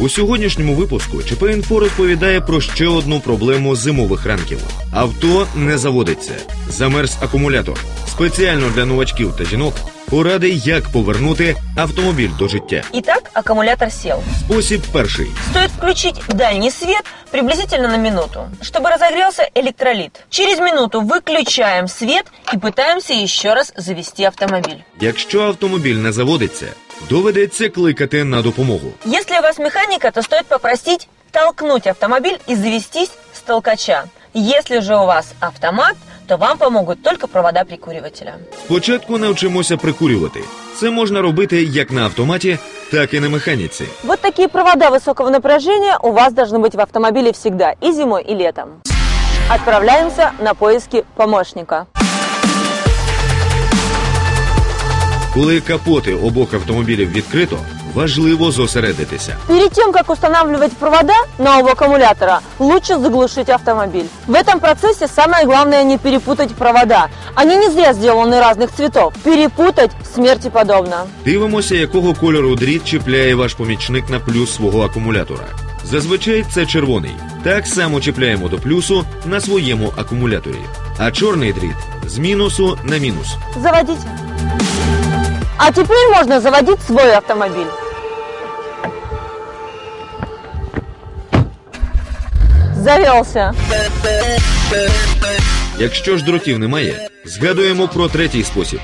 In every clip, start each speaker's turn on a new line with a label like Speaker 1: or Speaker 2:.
Speaker 1: У сьогоднішньому випуску ЧП «Інфо» розповідає про ще одну проблему зимових ранків. Авто не заводиться. Замерз акумулятор. Спеціально для новачків та жінок поради, як повернути автомобіль до життя.
Speaker 2: Итак, аккумулятор сел.
Speaker 1: Спосіб перший.
Speaker 2: Стоит включить дальний свет приблизительно на минуту, чтобы разогрелся электролит. Через минуту выключаем свет и пытаемся еще раз завести автомобиль.
Speaker 1: Якщо автомобіль не заводиться, доведеться кликати на допомогу.
Speaker 2: Если у вас механика, то стоит попросить толкнуть автомобиль и завестись с толкача. Если же у вас автомат, то вам помогут только провода прикуривателя.
Speaker 1: Спочатку навчимося прикурювати. Це можна робити як на автоматі, так і на механіці.
Speaker 2: Вот такие провода высокого напряжения у вас должны быть в автомобиле всегда, и зимой, и летом. Отправляемся на поиски помощника.
Speaker 1: Коли капоти обох автомобілів відкрито, важливо зосередитися.
Speaker 2: Перед тем, как устанавливать провода нового аккумулятора, лучше заглушить автомобиль. В этом процессе самое главное не перепутать провода. Они не зря сделаны разных цветов. Перепутать смерти подобно.
Speaker 1: Дивимося, якого кольору дріт чіпляє ваш помічник на плюс свого акумулятора. Зазвичай це червоний. Так само чіпляємо до плюсу на своєму акумуляторі. А чорний дріт з мінусу на мінус.
Speaker 2: Заводите. А теперь можно заводить свой автомобиль. Завелся.
Speaker 1: Якщо ж дротів немає, згадуємо про третій спосіб,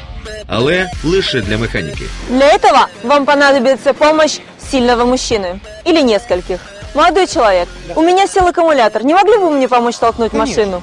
Speaker 1: але лише для механіки.
Speaker 2: Для этого вам понадобится помощь сильного мужчины. Или нескольких. Молодой человек, у меня сел аккумулятор. Не могли бы вы мне помочь толкнуть машину?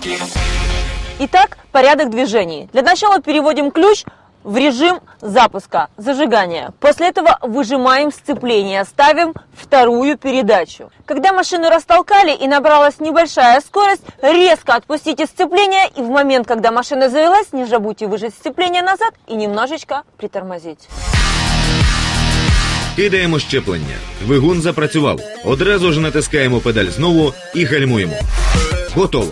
Speaker 2: Итак, порядок движений. Для начала переводим ключ в режим запуска, зажигания. После этого выжимаем сцепление, ставим вторую передачу. Когда машину растолкали и набралась небольшая скорость, резко отпустите сцепление и в момент, когда машина завелась, не забудьте выжать сцепление назад и немножечко притормозить.
Speaker 1: Кидаємо щеплення. Двигун запрацював. Одразу ж натискаємо педаль знову і гальмуємо. Готово.